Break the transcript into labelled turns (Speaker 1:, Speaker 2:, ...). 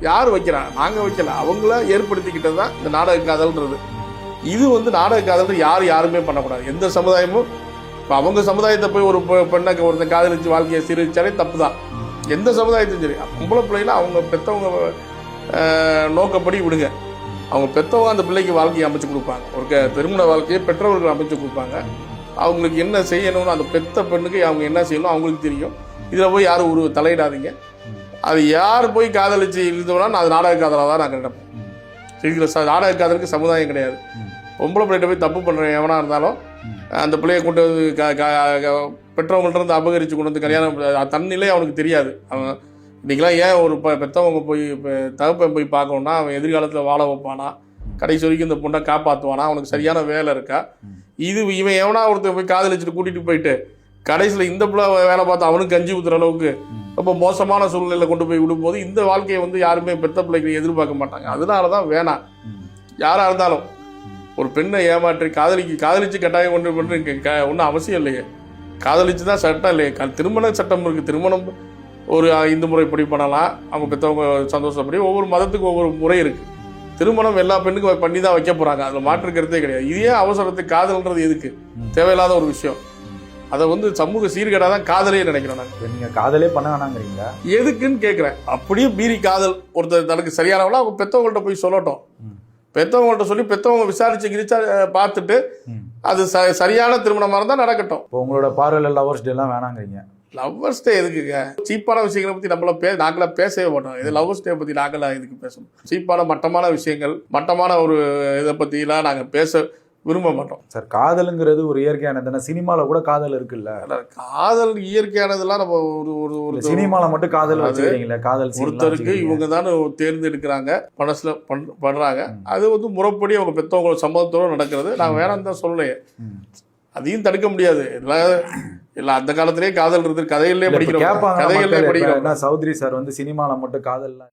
Speaker 1: யார் வைக்கிறாங்க நாங்கள் வைக்கல. அவங்கள ஏற்படுத்திக்கிட்டது தான் இந்த நாடக காதல்ன்றது. இது வந்து நாடக காதல் யார் யாருமே பண்ணக்கூடாது. எந்த சமுதாயமும் இப்போ அவங்க சமுதாயத்தை போய் ஒரு பெண்ணை ஒருத்தன் காதலிச்சு வாழ்க்கையை சீரழிச்சாலே தப்பு தான். எந்த சமுதாயத்தையும் சரி. பொம்பளை பிள்ளைகள அவங்க பெற்றவங்க நோக்கப்படி விடுங்க. அவங்க பெற்றவங்க அந்த பிள்ளைக்கு வாழ்க்கையை அமைச்சு கொடுப்பாங்க. ஒரு க- திருமண வாழ்க்கையை பெற்றவர்கள் அமைச்சு கொடுப்பாங்க. அவங்களுக்கு என்ன செய்யணும்னு அந்த பெத்த பெண்ணுக்கு அவங்க என்ன செய்யணும் அவங்களுக்கு தெரியும். இதில் போய் யாரும் ஒரு தலையிடாதீங்க. அது யார் போய் காதலிச்சு இருந்தோம்னா அது நாடக காதலாக தான் நாங்கள் நினைப்போம் இதில் சார் நாடக காதலுக்கு சமுதாயம் கிடையாது. பொம்பளை பிள்ளைகிட்ட போய் தப்பு பண்ணுற எவனாக இருந்தாலும் அந்த பிள்ளையை கொண்டு வந்து க க- க- பெற்றவங்கள்ட்ட இருந்து அபகரித்து கொண்டு வந்து கல்யாணம் அது தன்னிலை அவனுக்கு தெரியாது. அவன் இன்றைக்கெலாம் ஏன் ஒரு ப பெற்றவங்க போய் இப்போ தகப்பன் போய் பார்க்கணுன்னா அவன் எதிர்காலத்தில் வாழ வைப்பானா? கடைசி வரைக்கும் இந்த பொண்ணை காப்பாற்றுவானா அவனுக்கு சரியான வேலை இருக்கா? இது இவன் எவனா ஒருத்தர் போய் காதலிச்சுட்டு கூட்டிகிட்டு போயிட்டு கடைசியில் இந்த பிள்ளை வேலை பார்த்து அவனுக்கு கஞ்சி ஊற்றுற அளவுக்கு ரொம்ப மோசமான சூழ்நிலையில் கொண்டு போய் விடும்போது இந்த வாழ்க்கையை வந்து யாருமே பெத்த பிள்ளைக்கு எதிர்பார்க்க மாட்டாங்க. அதனால தான் வேணாம். யாராக இருந்தாலும் ஒரு பெண்ணை ஏமாற்றி காதலிக்கு காதலிச்சு கட்டாயம் கொண்டு பண்ணு ஒன்றும் அவசியம் இல்லையே. காதலிச்சு தான் சட்டம் இல்லையே. க- திருமண சட்டம் இருக்குது திருமணம் ஒரு இந்து முறைப்படி பண்ணலாம். அவங்க பெற்றவங்க சந்தோஷப்படி ஒவ்வொரு மதத்துக்கு ஒவ்வொரு முறை இருக்குது திருமணம் எல்லா பெண்ணுக்கும் பண்ணி தான் வைக்க போகிறாங்க அதில் மாற்று கருத்தே கிடையாது. இதே அவசரத்துக்கு காதல்ன்றது எதுக்கு? தேவையில்லாத ஒரு விஷயம். அதை வந்து சமூக சீர்கேடாக தான் காதலே நினைக்கிறோம் நாங்கள்
Speaker 2: இப்ப நீங்க காதலே பண்ண வேணாங்கிறீங்களா?
Speaker 1: எதுக்குன்னு கேட்குறேன் அப்படியே மீறி காதல் ஒருத்தர் தனக்கு சரியானவளா அவங்க பெற்றவங்கள்ட்ட போய் சொல்லட்டும்.
Speaker 2: ம்.
Speaker 1: பெற்றவங்கள்ட்ட சொல்லி பெற்றவங்க விசாரிச்சு கிரிச்சா பார்த்துட்டு. அது ச சரியான திருமணமாக இருந்தால் நடக்கட்டும்.
Speaker 2: இப்போ உங்களோட பார்வையில் லவர்ஸ் டே எல்லாம் வேணாங்கிறீங்க.
Speaker 1: லவ்வர்ஸ் டே எதுக்குங்க? சீப்பான விஷயங்களை பற்றி நம்மள பே நாங்களாம் பேசவே மாட்டோம். இது லவ்வர்ஸ் டே பற்றி நாங்களாம் இதுக்கு பேசணும்? சீப்பான மட்டமான விஷயங்கள் மட்டமான ஒரு இதை பற்றிலாம் நாங்கள் பேச விரும்ப மாட்டோம்.
Speaker 2: சார் காதலுங்கிறது ஒரு இயற்கையானது தானே? சினிமால கூட காதல் இருக்குல்ல?
Speaker 1: காதல் இயற்கையானதெல்லாம் நம்ம ஒரு ஒரு ஒரு
Speaker 2: சினிமால மட்டும் காதல் வச்சுக்கிறீங்களா? காதல்
Speaker 1: ஒருத்தருக்கு. இவங்க தானே தேர்ந்தெடுக்கிறாங்க மனசுல பண் பண்றாங்க. அது வந்து முறைப்படி அவங்க பெற்றவங்க சம்மதத்தோட நடக்கிறது. நான் வேணாம் தான் சொல்லலையே. அதையும் தடுக்க முடியாது. எல்லா இல்ல அந்த காலத்திலேயே காதல் இருந்து கதைகள்லயே படிக்கிறோம். கதைகள்லயே படிக்கிறோம்.
Speaker 2: என்ன சௌத்ரி சார் வந்து சினிமால மட்டும் காதல்லாம்